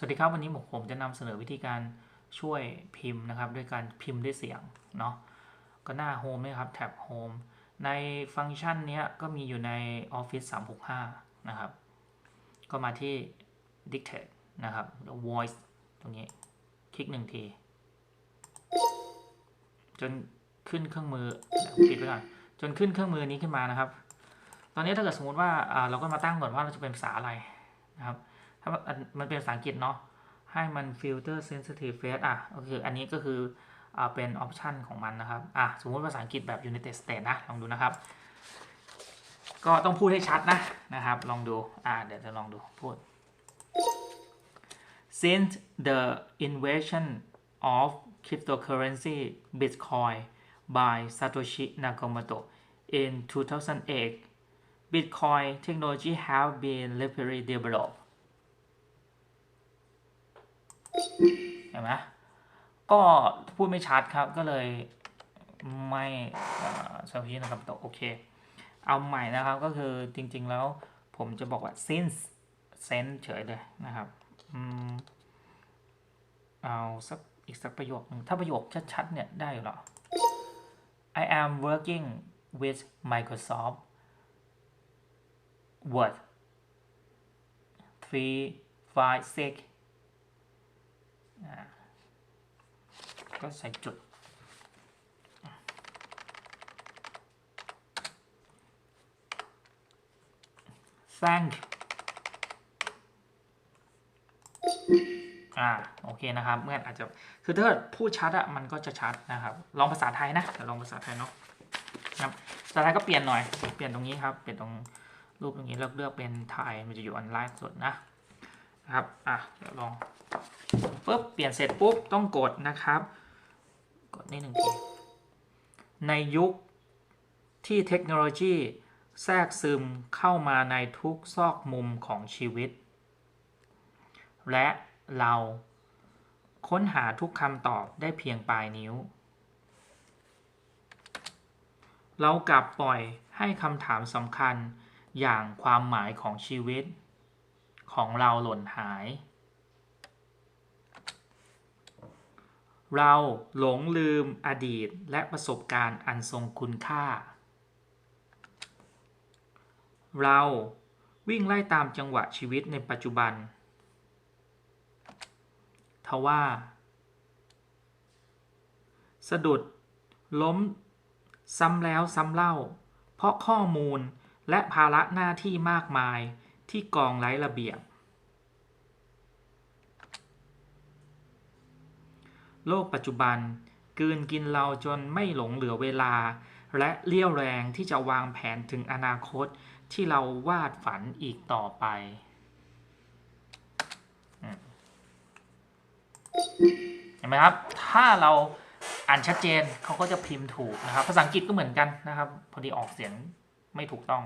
สวัสดีครับวันนี้ผมจะนำเสนอวิธีการช่วยพิมพ์นะครับ ด้วยการพิมพ์ด้วยเสียงเนาะก็หน้า Home นะครับแท็บ Home ในฟังก์ชันเนี้ยก็มีอยู่ใน Office 365 นะครับ ก็มาที่ Dictate นะครับ Voice ตรงนี้ คลิกหนึ่งที จนขึ้นเครื่องมือปิดไว้ก่อนจนขึ้นเครื่องมือนี้ขึ้นมานะครับ ตอนนี้ถ้าเกิดสมมติว่าอ่าเราก็มาตั้งก่อนว่าเราจะเป็นภาษาอะไรนะครับ ถ้ามันเป็นภาษาอังกฤษเนาะให้มัน filter sensitive face อะก็คืออันนี้ก็คืออเป็นออปชันของมันนะครับอะสมมติภาษาอังกฤษแบบ United States นะ ลองดูนะครับ ก็ต้องพูดให้ชัดนะนะครับ ลองดูอ่าเดี๋ยวจะลองดูพูด since the invasion of cryptocurrency Bitcoin by Satoshi Nakamoto in 2008 Bitcoin technology have been rapidly developed เห็นไหมก็พูดไม่ชัดครับก็เลยไม่สวิตนะครับตโอเค เอาใหม่นะครับก็คือจริงๆแล้วผมจะบอกว่า since sense เฉยเลยนะครับเอาสักอีกสักประโยคนึงถ้าประโยคชัดๆเนี่ยได้อยู่หรอ I am working with Microsoft Word 3 5 6อ่า ก็ใส่จุด thank อ่าโอเคนะครับเมื่อนอาจจะคือถ้าเกิดพูดชัดอะมันก็จะชัดนะครับ ลองภาษาไทยนะเดี๋ยวลองภาษาไทยเนาะครับภาษาไทยก็เปลี่ยนหน่อย เปลี่ยนตรงนี้ครับ เปลี่ยนตรงรูปตรงนี้เลือกเลือกเป็นไทยมันจะอยู่ออนไลน์สดนะนะครับอะเดี๋ยวลองปุ๊บเปลี่ยนเสร็จปุ๊บต้องกดนะครับ นี่หนึ่งทีในยุคที่เทคโนโลยีแทรกซึมเข้ามาในทุกซอกมุมของชีวิต และเราค้นหาทุกคำตอบได้เพียงปลายนิ้ว เรากลับปล่อยให้คำถามสำคัญอย่างความหมายของชีวิต ของเราหล่นหาย เราหลงลืมอดีตและประสบการณ์อันทรงคุณค่า เราวิ่งไล่ตามจังหวะชีวิตในปัจจุบัน ทว่า สะดุด ล้ม ซ้ำแล้วซ้ำเล่า เพราะข้อมูลและภาระหน้าที่มากมายที่กองไร้ระเบียบ โลกปัจจุบันกืนกินเราจนไม่หลงเหลือเวลา และเลี่ยวแรงที่จะวางแผนถึงอนาคตที่เราวาดฝันอีกต่อไป เห็นไหมครับ ถ้าเราอ่านชัดเจนเขาก็จะพิมพ์ถูกนะครับ ภาษาอังกฤษก็เหมือนกันนะครับ พอดีออกเสียงไม่ถูกต้อง